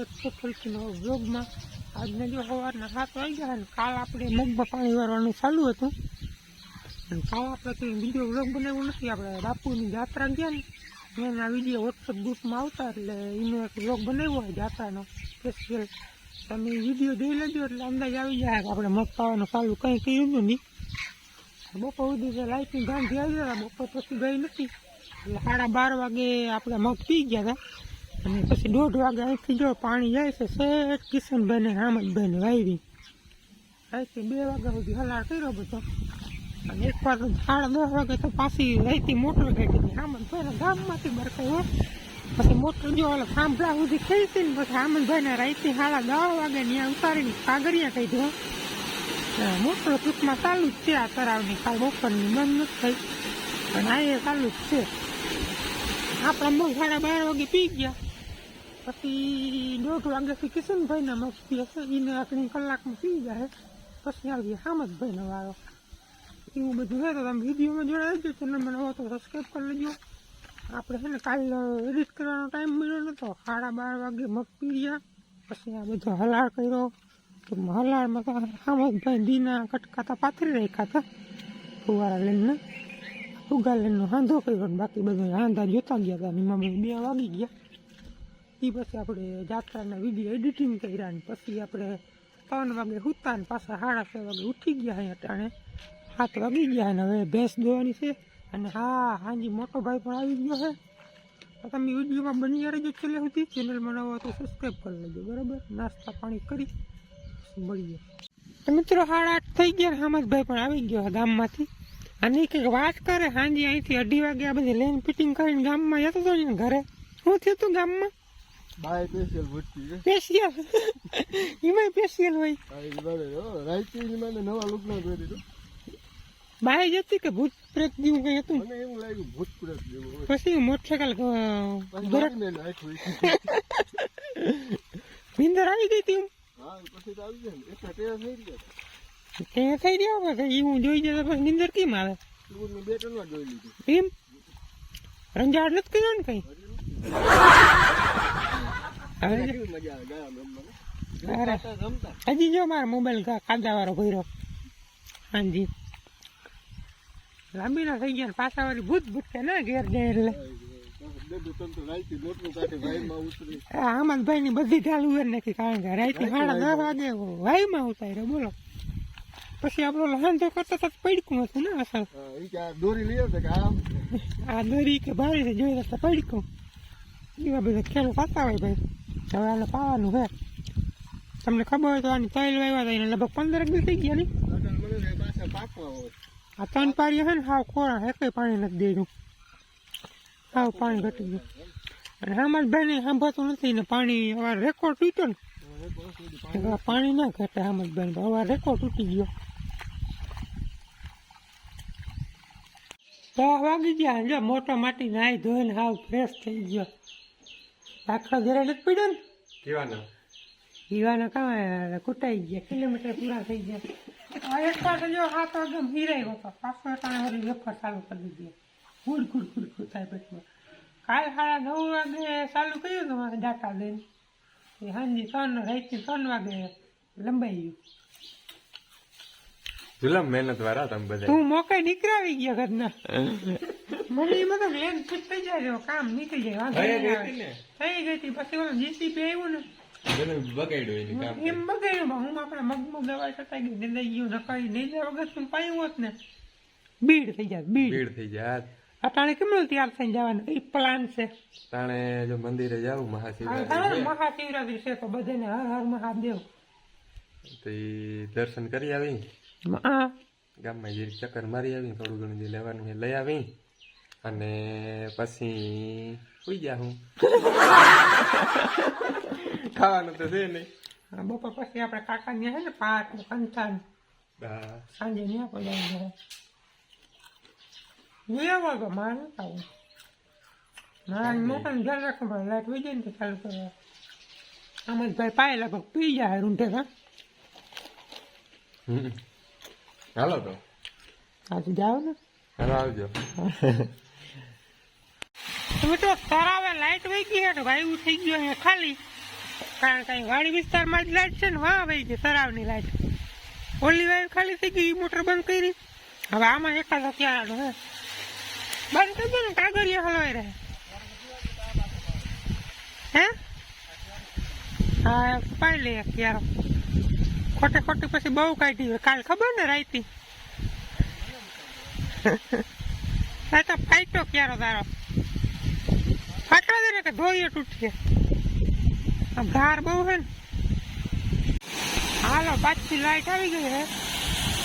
સ્વાગત છે ફરીથી નવા બ્લોગમાં આજના જો સવારના સાત વાગ્યા અને કાલ આપણે મગમાં પાણી વારવાનું ચાલુ હતું. અને કાલ આપણે કંઈ બીજો બ્લોગ બનાવ્યો નથી, આપણે બાપુની જાત્રા ગયા ને એના વીડિયો વોટ્સઅપ ગ્રુપમાં આવતા એટલે એનો એક બ્લોગ બનાવ્યો હોય જાત્રાનો સ્પેશિયલ તમે વીડિયો જોઈ લેજો એટલે અંદાજ આવી જાય કે આપણે મગ પાવાનું ચાલુ કંઈ કર્યું નહીં. બપોર સુધી લાઇટની ગાંધી આવી ગયા બપોર પછી ગઈ નથી. એટલે સાડા બાર વાગે આપણે મગ પી ગયા હતા. અને પછી દોઢ વાગે અહીંથી જો પાણી જાય છે, શેઠ કિશનભાઈ ને રામતભાઈ ને વાવી અહીંથી બે વાગ્યા સુધી હલાર કર્યો બધો. અને એક વાર સાડા દસ વાગે તો પાછી અહીંથી મોટર કાઢી રામતભાઈ ને, ગામમાંથી બરકાઈ પછી મોટર જો ઓલો થાંભલા સુધી ખેંચી ને પછી રામતભાઈ ને રાઈતી સાડા દસ વાગે ત્યાં ઉતારીને કાગરિયા કહી દો મોટર ટૂંકમાં ચાલુ જ છે આ તરાવની. કાલ બપોરની બંધ નથી થઈ. પણ આ એ ચાલુ જ છે. આપણા બહુ સાડા બાર વાગે પી ગયા. પછી દોઢ વાગ્યાથી કિશનભાઈના મસ્તી હશે એને આખરી કલાકમાં પી જાય પછી આવીએ હામદભાઈનો વારો એવું બધું છે તો તમે વિડીયોમાં જોડાઈ દેજો ચેનલમાં નવો તો સબસ્ક્રાઈબ કરી લેજો આપણે છે ને કાલ એડિટ કરવાનો ટાઈમ મળ્યો નતો સાડા બાર વાગે મગ પી ગયા પછી આ બધો હલાળ કર્યો તો હલાળમાં તો હામદભાઈ દીના કટકાતા પાથરી રાખ્યા હતા ફુવારા લઈને ફુગા લઈને હાંધો કર્યો બાકી બધા હાંધા જોતા ગયા હતા એમાં બે વાગી ગયા એ પછી આપણે જાત્રાના વીડિયો એડિટિંગ કર્યા ને પછી આપણે ત્રણ વાગે સૂતા ને પાછા સાડા છ વાગે ઉઠી ગયા અહીંયા અટાણે. સાત વાગી ગયા ને હવે ભેંસ દોવાની છે અને હા, હાજી મોટો ભાઈ પણ આવી ગયો છે. તમે વિડીયોમાં બની રહેજો છેલ્લે સુધી. ચેનલમાં નવો તો સબસ્ક્રાઈબ કરી લેજો, બરાબર? નાસ્તા પાણી કરી મળીએ. તો મિત્રો સાડા આઠ થઈ ગયા હામદભાઈ પણ આવી ગયો ગામમાંથી. અને કંઈક વાત કરે, હાંજી અહીંથી અઢી વાગે આ બધી લેન ફિટિંગ કરીને ગામમાં જતો હતો ને ઘરે. શું થયું હતું ગામમાં? બાય સ્પેશિયલ ભૂટકી છે. સ્પેશિયલ? એમાં સ્પેશિયલ હોય. રાઈતી મને નવા લુક ના કરી દીધો બાય જતી કે ભૂત પ્રેત જેવું કંઈ હતું? મને એવું લાગ્યું ભૂત પ્રેત જેવું પછી મોટરસાયકલ ગરક મારીને નાખ્યું. ભીંદર આવી ગઈ હતી હા પછી તો આવી જાય ને. એટલા તૈયાર થઈ ગયા તે થઈ ગયા પછી હું જોઈ જતો પછી નિંદર કેમ આવે? બે ત્રણ જોઈ લીધું. એમ? રંજાડ નથી કર્યો ને કઈ હવે કેવી મજા આવે ગયા રમવાની અરે રમતા હજી જો મારો મોબાઈલ કાંદા વાળો ભર્યો. હાજી. લાંબી ના થઈ ગયા પાછા વાળી ભૂત ભૂત કે ના ઘેર જાય એટલે. આમાં ભાઈ ની બધી ચાલુ કરી નાખી કારણ કે રાઈતી સાડા દસ વાગે વાઈમાં ઉતાર્યો બોલો. પછી આપણો લહાન તો કરતા તો પડકું હતું ને અસલ. દોરી લઈ આવતા આમ. આ દોરી કે ભારી જોઈ તો પડકું. એવા બધા ખેલ પાતા હોય ભાઈ. હવે આને પાવાનું છે. તમને ખબર હોય તો આની તૈલ વાવ્યા હતા એને લગભગ પંદર દિવસ થઈ ગયા નહીં આ ત્રણ પારી છે ને, હાવ કોરા એકય પાણી નથી દેજું હાવ પાણી ઘટી ગયું. અને આમાં ભાઈને સાંભળતું નથી ને પાણી હવે રેકોર્ડ તૂટ્યો ને. પાણી ના ઘટે હમણાં ભાઈ હવે રેકોર્ડ તૂટી ગયો. દસ વાગી ગયા. મોટો માટી નાહી ધોઈને હાવ ફ્રેશ થઈ ગયો. આખો જરા નથી પડ્યો ને? કેવાના કામ કાં કૂટાઈ ગયા કિલોમીટર પૂરા થઈ ગયા. આ એક પાસે જો હાથ એકદમ હીરાયો હતો. પાછો અટાણે વળી વેફર ચાલુ કરી દીધી. ગુડ ગુડ ગુડ ગુડ થાય પેટમાં. કાલ સાડા નવ વાગે ચાલુ કર્યું તમારે મારે ડાટા લઈને. એ સાંજે ત્રણ રાતથી ત્રણ વાગે લંબાઈ ગયું. જુલમ મહેનત વાળા તમે બધા તું મોકે નીકળાવી ગયા ઘરના. મને એ મતલબ લેન થઈ જાય જો કામ નીકળી જાય થઈ ગઈ હતી પછી ઓલો જીસીપી આવ્યું ને. બગાડ્યું એમ બગાડ્યું હું આપણે મગમાં દવા છટાઈ ગઈ નિંદાઈ ગયું નકાઈ નહીં વગર તું પાયું હોત ને? બીડ થઈ જાય બીડ. ભીડ થઈ જાય અટાણે કેમ તૈયાર થઈને જવાનું? એ પ્લાન છે. તાણે જો મંદિરે જાવ મહાશિવરાત્રી મહાશિવરાત્રી છે તો બધાને હર હર મહાદેવ. તો દર્શન કરી આવી? ગામમાં જે ચક્કર મારી આવી થોડું ઘણું જે લેવાનું એ લઈ આવી અને પછી સુઈ જા હું. ખાવાનું તો છે નહીં. બપોર પછી આપણે કાકા ને છે ને પાક ને કંથાન હા. સાંજે ત્યાં પડાવી જાય તો મારે નથી આવું મારા મોટાને ધ્યાન રાખવું પડે લાઈટ વહી જાય ને તો ચાલુ કરવા આમ ભાઈ પાયેલા લગભગ પી જાય રૂંઢે હા? હમ. હાલો તો આજે જાઓ ને હાલો આવજો તમે તો તરાવે લાઈટ વહી ગઈ છે ભાઈ થઈ ગયું અહીંયા ખાલી. કારણ કે વાડી વિસ્તારમાં જ લાઈટ છે ને વાહ વહી ગઈ તરાવની લાઈટ ઓલી વાયુ ખાલી થઈ ગઈ મોટર બંધ કરી. હવે આમાં એકાદ અત્યારે હે. બંધ કરી દો ને કાગળિયા હલવાઈ રહે. હે? હા પાઈ લે ક્યારો ખોટે ખોટી પછી બહુ કાઢી હોય. કાલ ખબર ને રાઈતી આ તો ફાઈટો ક્યારો તારો? ફાટવા દે ને કે ધોઈએ તૂટશે આ ધાર બહુ છે ને. હાલો પાછી લાઈટ આવી ગઈ છે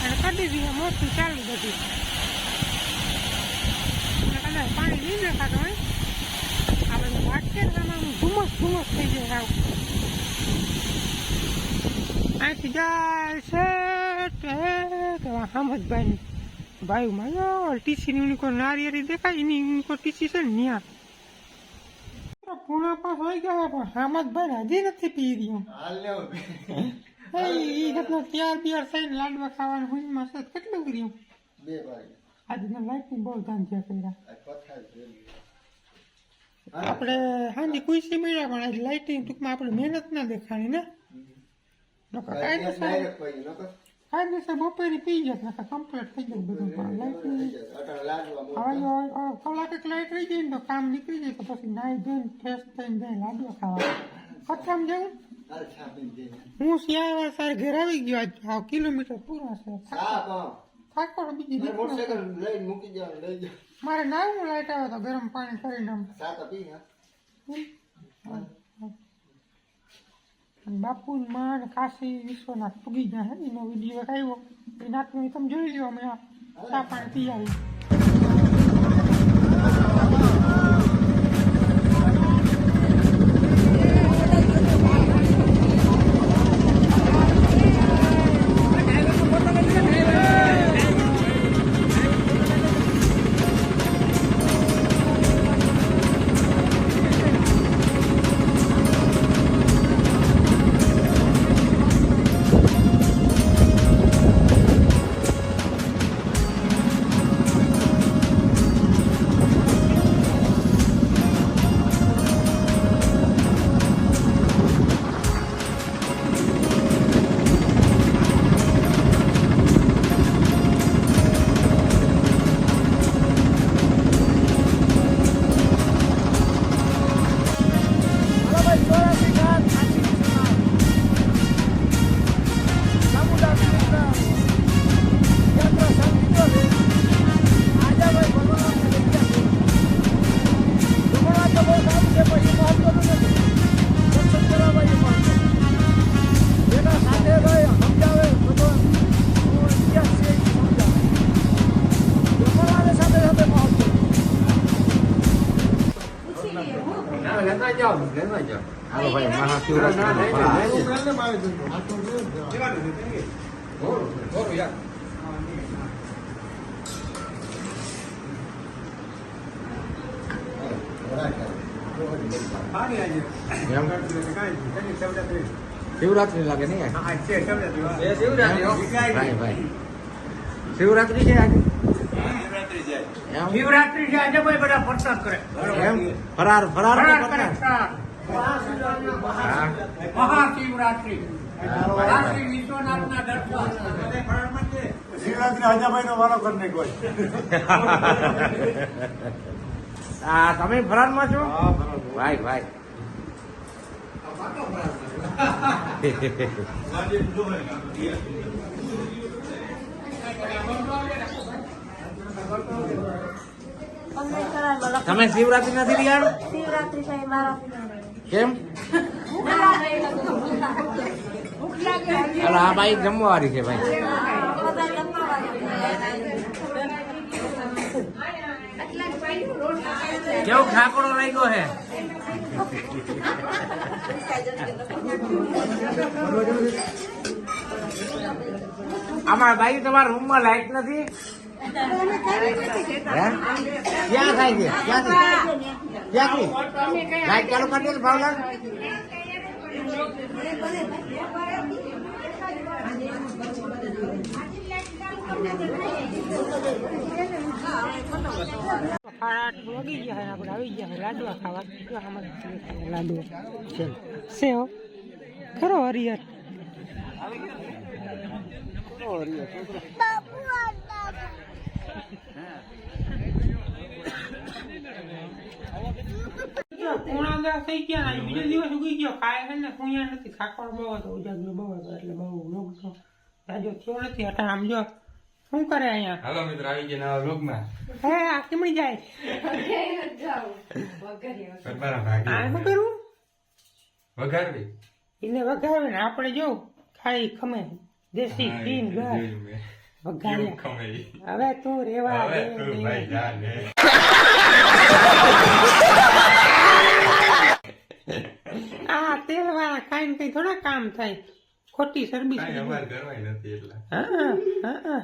અને કરી દીધી મોટું ચાલુ બધી. કદાચ પાણી નહીં દેખાતું હોય આ બધું વાટકે ધુમસ આમાં ધુમ્મસ ધુમ્મસ થઈ જાય આવું જાય છે હામદભાઈ ભાઈ માનો ટીસી ની કોઈ નારિયેરી દેખાય એની કોઈ ટીસી છે ને ન્યા. પૂણા પાસ હોય ગયા પણ હમદભાઈ હજી નથી પી રહ્યો. એ તૈયાર બિયાર થઈને લાડવા ખાવાનું છે કેટલું કર્યું બે વાગે. આજના લાઈટની બહુ કર્યા. જોઈ આપણે હાંજી કુઈસી મળ્યા પણ આજ લાઇટિંગ ટૂંકમાં આપણે મહેનત ના દેખાણી ને. કાયદેસર ડાયરેક્ટ પડી નકર કાયદેસર બપોરે પી જાય ને કમ્પ્લીટ થઈ જાય બધું પણ લાઈટ કલાક એક લાઇટ રહી જાય ને તો કામ નીકળી જાય તો પછી નાઈ ધોઈને ફ્રેશ થઈને જાય લાડવા ખાવા કથામ જવું હું શિયાળા સાર ઘરે આવી ગયો આજ કિલોમીટર પૂરા છે સા પણ થાકો બીજી મારે નાવું લાઈટ આવે તો ગરમ પાણી કરીને આમ સા તો પી હા અને બાપુ માન કાશી, વિશ્વનાથ પૂગી ગયા એનો વીડિયો આવ્યો. એ નાતનું તમે જોઈ લો અમે ચા પાણી પી આવી What શિવરાત્રી લાગે નહીં ભાઈ ભાઈ શિવરાત્રી છે આજે? શિવરાત્રી છે આજે ભાઈ બધા પ્રસાદ કરે એમ ફરાર ફરાર ફરાર કરે. મહાશિવરાત્રી. કાશી વિશ્વનાથના દર્શન. શિવરાત્રી હાજાભાઈ નો વારો કરી આ તમે ફરારમાં છો? ભાઈ ભાઈ. તમે શિવરાત્રી નથી રહ્યા શિવરાત્રી સાહેબ મારા કેમ? આ ભાઈ જમવાવાળી છે ભાઈ. કેવો ખાકોડો લાગ્યો હે અમારા ભાઈ તમારા રૂમમાં લાઈટ નથી? ક્યાં થાય છે ક્યાંથી લાઈટ ચાલુ કરી દે ભાવલાલ આવી ગયા ખરો હરિયર પૂણા થઈ ગયા બીજો દિવસ ઉગી ગયો. ખાય છે ને પૂણ્યા નથી. ખાખર બહુ હતો ઉજાગરો બહુ હતો એટલે બહુ મોટો રાજો થયો નથી. અટાણ આમ જો શું કરે અહીંયા? હાલો મિત્રો આવી ગયા નવા વ્લોગમાં હે આ કેમણી જાય? આ શું કરવું વઘારવી. એને વઘારે ને આપણે જો ખાઈ ખમે. દેશી ઘી પીન હવે તું રેવા દે. ભાઈ. આ તેલ વાળા ખાઈને કઈ થોડા કામ થાય. ખોટી સરબી કાંઈ હા હા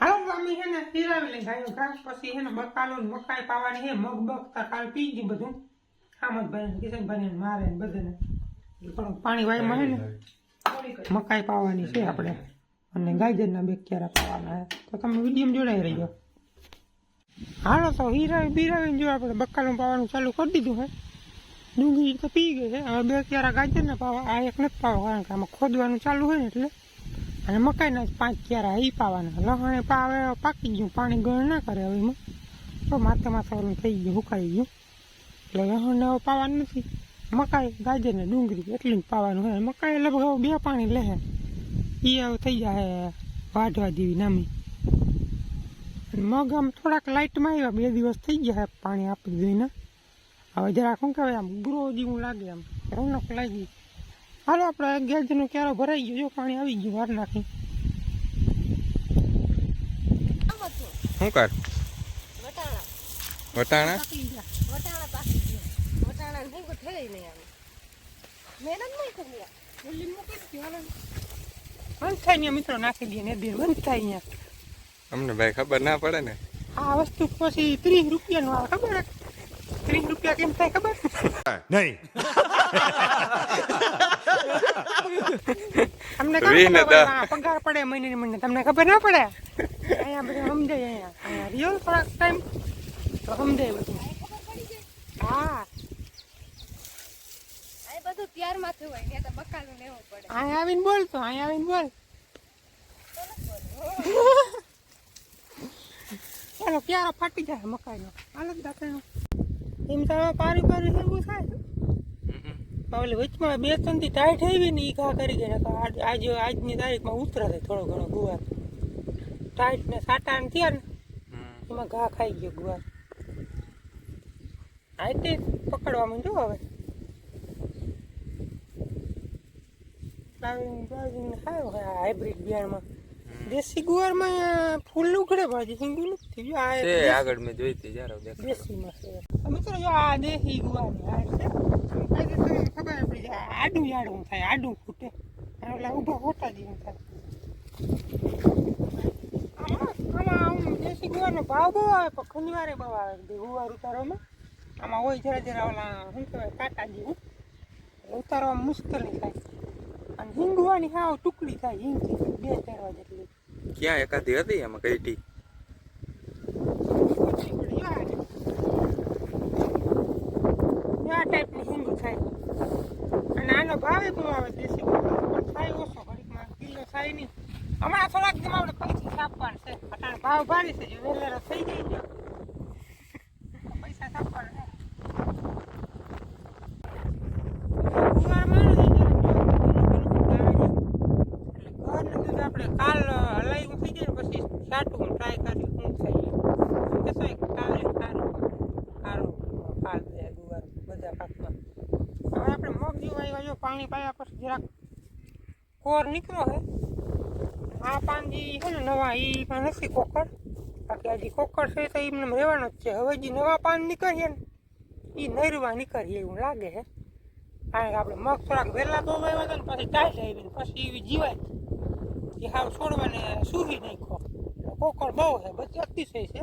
હાલો અમે છે ને પીરાવી લઈ ગાયો ઘાસ પછી છે ને બકાલો ને મકાઈ પાવાની છે. મગ બગ કાલ પી ગયું બધું આમદભાઈ કિશનભાઈ મારે બધાને. પાણી વાયમાં છે ને. મકાઈ પાવાની છે આપણે. અને ગાજરના બે ક્યારા પાવાના તો તમે વીડિયો જોડાઈ રહ્યો હાલો તો હીરાવી બીરાવીને જો આપણે બક્કાનું પાવાનું ચાલુ કરી દીધું હે. ડુંગળી તો પી ગઈ છે હવે બે ક્યારા ગાજરના પાવા આ એક નથી પાવા, કારણ કે આમાં ખોદવાનું ચાલુ હોય ને એટલે. અને મકાઈના પાંચ ક્યારા એ પાવાના. લહણે પાવે, પાકી ગયું. પાણી ગળ ના કરે હવે એમાં. તો માથે માથે ઓલું થઈ ગયું સુકાઈ ગયું. એટલે લહણને હવે પાવાનું નથી. મકાઈ, ગાજર ને ડુંગળી એટલું જ પાવાનું હોય મકાઈ લગભગ બે પાણી લે એ હવે થઈ જાય વાઢવા જેવી નામી. મગ આમ થોડાક લાઇટમાં આવ્યા બે દિવસ થઈ ગયા છે પાણી આપી દઈને હવે જરાક શું કહેવાય આમ ગ્રો જેવું લાગે આમ. રોનક લાગી. હાલો આપણે ગેસનો ક્યારો ભરાઈ ગયો. જો પાણી આવી ગયું વાર નાખી. શું કર? વટાણા. વટાણા વટાણા બંધ થાય ને મિત્રો નાખી દઈએ ને દે બંધ થાય અહીંયા અમને ભાઈ ખબર ના પડે ને. આ વસ્તુ પછી ત્રીસ રૂપિયાનું આવે ખબર ત્રીસ રૂપિયા કેમ થાય ખબર? નહીં. તમને. પગાર પડે મહિને મહિને તમને ખબર ના પડે? અહીંયા બધું સમજાય અહીંયા. અહીંયા રિયલ થોડાક ટાઈમ તો સમજાય બધું. હા. આ ત્યાર થયું હોય ને તો બકાલું લેવું પડે. અહીંયા આવીને બોલ તો અહીં આવીને બોલ. ચાલો ક્યારો ફાટી જાય મકાઈનો? હાલો દાખલાનો એમ તો પારી પારી એવું થાય. પાવલે વચમાં બે ત્રણથી ટાઈટ આવી ને એ ઘા કરી ગયા. આજ આજ, આજની તારીખમાં ઉતરા થોડો ઘણો ગુવાર. ટાઈટ ને સાટા ને થયા ને, એમાં ઘા ખાઈ ગયો ગુવાર. આ તે પકડવામાં જો હવે? લાવીને ખાયો હાઇબ્રિડ બિયારણમાં દેશી ગુવારમાં ફૂલ ઉઘડે ભાજી નથી આ તે આગળ મેં જોઈ હતી જ્યારે દેખાડો. દેશીમાં છે. મિત્રો જો આ દેશી છે. કાયદેસર ખબર આડું યાડું થાય આડું ફૂટે અને ઓલા ઊભા ફોટા જેવું થાય. આમાં આમાં દેશી ગુવારનો ભાવ બહુ આવે પણ શનિવારે બહુ આવે. ગુવાર ઉતારવામાં આમાં હોય જરા જરા ઓલા શું કહેવાય કાંટા જેવું. ઉતારવામાં મુશ્કેલી થાય. અને હિંગવાની હાવ ટુકડી થાય હિંગ બે ચારવા જેટલી ક્યાં એકાદી હતી એમાં કઈ ટી? આ ટાઈપની હિંગ થાય. અને આનો ભાવે બહુ આવે દેશી પણ થાય ઓછો ઘડીકમાં કિલો થાય નહીં. હમણાં થોડાક દિન આપણે પૈસા છાપવાના છે. અટાણે ભાવ ભારી છે જો વેલેરો થઈ જાય છે પૈસા છાપવાના છે ગુવારમાં ને જરા જો એટલે ઘરનું દૂધ આપણે કાલ હલાયું થઈ જાય ને પછી છાંટવું ટ્રાય કરી શું થાય કે શું કાલે સારું સારું ફાલ દે ગુવાર બધા પાકમાં હવે આપણે મગ જેવા જો પાણી પાયા પછી જરાક કોર નીકળ્યો હે. આ પાંજી છે ને નવા એ પણ નથી કોકર. બાકી હજી કોકર છે તો એમને રહેવાનો જ છે. હવે જે નવા પાન નીકળીએ ને એ નરવા નીકળીએ એવું લાગે છે કારણ કે આપણે મગ થોડાક વહેલા તો આવ્યા હતા ને પછી ટાઈટ આવી પછી એવી જીવાય. એ હાવ છોડવાને સૂવી નાખો કોકર બહુ છે બધી અતિશય છે.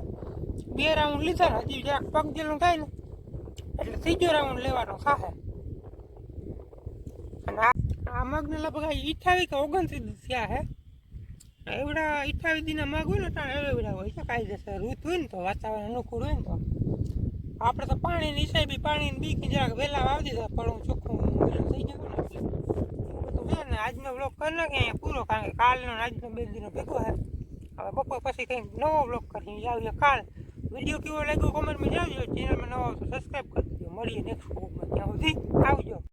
બે રાઉન્ડ લીધા ને, હજી જરાક પગ જેલું થાય ને, એટલે ત્રીજો રાઉન્ડ લેવાનો આ મગને લગભગ ઈઠાવી કે ઓગણત્રીસ થયા હે. એવડા ઈઠાવી દીના મગ હોય ને ત્યાં એવડા હોય છે. કાયદેસર ઋતુ હોય ને તો, વાતાવરણ અનુકૂળ હોય ને તો. આપણે તો પાણીની હિસાબે પાણીની બીકી જરાક વહેલા વાવી દીધા હું ચોખ્ખું થઈ ગયું ને આજનો બ્લોગ કરી નાખીએ અહીંયા પૂરો, કારણ કે કાલનો આજનો બે દિનો ભેગો હે. હવે બપોર પછી કંઈક નવો બ્લોગ કરી આવીએ કાલ. વીડિયો કેવો લાગ્યો કોમેન્ટમાં જાવજો ચેનલમાં નવો તો સબસ્ક્રાઈબ કરી દો મળીએ નેક્સ્ટ બ્લોગમાં ત્યાં સુધી આવજો.